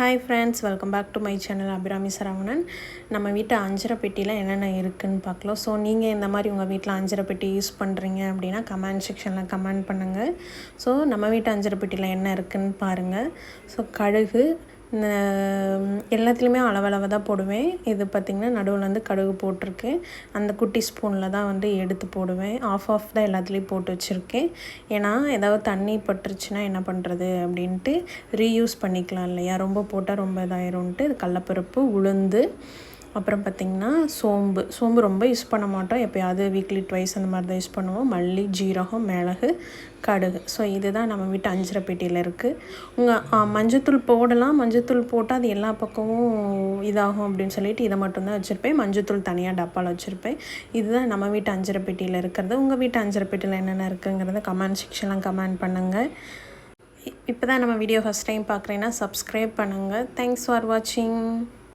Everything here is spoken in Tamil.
Hi friends welcome back to my channel Abirami Saravanan நம்ம வீட்டு அஞ்சரை பெட்டியில் என்னென்ன இருக்குதுன்னு பார்க்கலாம். ஸோ நீங்கள் இந்த மாதிரி உங்கள் வீட்டில் அஞ்சரை பெட்டி யூஸ் பண்ணுறீங்க அப்படின்னா கமெண்ட் செக்ஷனில் கமெண்ட் பண்ணுங்கள் ஸோ நம்ம வீட்டு அஞ்சரை பெட்டியில் என்ன இருக்குதுன்னு பாருங்கள் ஸோ கழுகு எல்லாத்துலேயுமே அளவளவு தான் போடுவேன். இது பார்த்திங்கன்னா நடுவில் வந்து கடுகு போட்டிருக்கேன். அந்த குட்டி ஸ்பூனில் தான் வந்து எடுத்து போடுவேன். ஆஃப் ஆஃப் தான் எல்லாத்துலேயும் போட்டு வச்சுருக்கேன். ஏன்னா ஏதாவது தண்ணி பட்டுருச்சுன்னா என்ன பண்ணுறது அப்படின்ட்டு ரீயூஸ் பண்ணிக்கலாம் இல்லையா? ரொம்ப போட்டால் ரொம்ப இதாயிரும்ன்ட்டு கடலப்பருப்பு உளுந்து அப்புறம் பார்த்திங்கன்னா சோம்பு. சோம்பு ரொம்ப யூஸ் பண்ண மாட்டோம். எப்போயாவது வீக்லி ட்வைஸ் அந்த மாதிரி தான் யூஸ் பண்ணுவோம். மல்லி ஜீரகம் மிளகு கடுகு. ஸோ இதுதான் நம்ம வீட்டு அஞ்சரை பெட்டியில் இருக்குது உங்கள் மஞ்சத்தூள் போடலாம். மஞ்சத்தூள் போட்டால் அது எல்லா பக்கமும் இதாகும் அப்படின்னு சொல்லிட்டு இதை மட்டும்தான் வச்சுருப்பேன். மஞ்சத்தூள் தனியாக டப்பாவில் வச்சுருப்பேன். இதுதான் நம்ம வீட்டு அஞ்சரை பெட்டியில் இருக்கிறது. உங்கள் வீட்டு அஞ்சரை பெட்டியில் என்னென்ன இருக்குங்கிறத கமெண்ட் செக்ஷனில் கமெண்ட் பண்ணுங்கள் இப்போ தான் நம்ம வீடியோ ஃபஸ்ட் டைம் பார்க்குறேன்னா சப்ஸ்கிரைப் பண்ணுங்கள் தேங்க்ஸ் ஃபார் வாட்சிங்